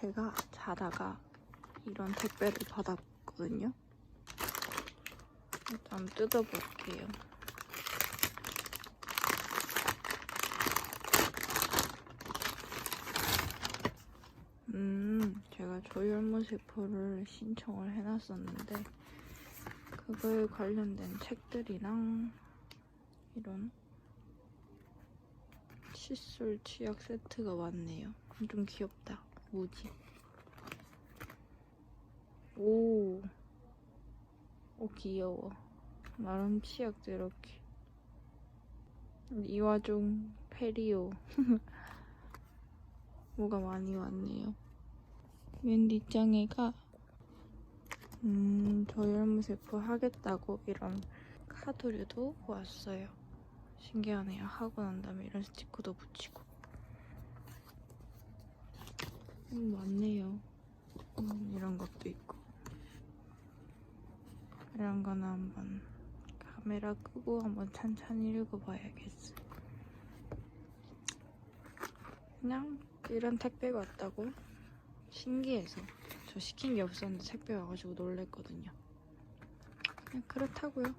제가 자다가 이런 택배를 받았거든요. 일단 뜯어볼게요. 음, 제가 조혈모세포를 신청을 해놨었는데 그거에 관련된 책들이랑 이런 칫솔 치약 세트가 왔네요. 좀 귀엽다. 뭐지? 오, 오 귀여워. 나름 치약도 이렇게. 이와중 페리오. 뭐가 많이 왔네요. 맨 뒷장에가 음, 저혈무 세포 하겠다고 이런 카드류도 왔어요. 신기하네요. 하고 난 다음에 이런 스티커도 붙이고. 음, 많네요. 음, 이런 것도 있고. 이런 거는 한번 카메라 끄고 한번 찬찬히 읽어봐야겠어요. 그냥 이런 택배가 왔다고 신기해서 저 시킨 게 없었는데 택배 와가지고 놀랬거든요. 그냥 그렇다고요.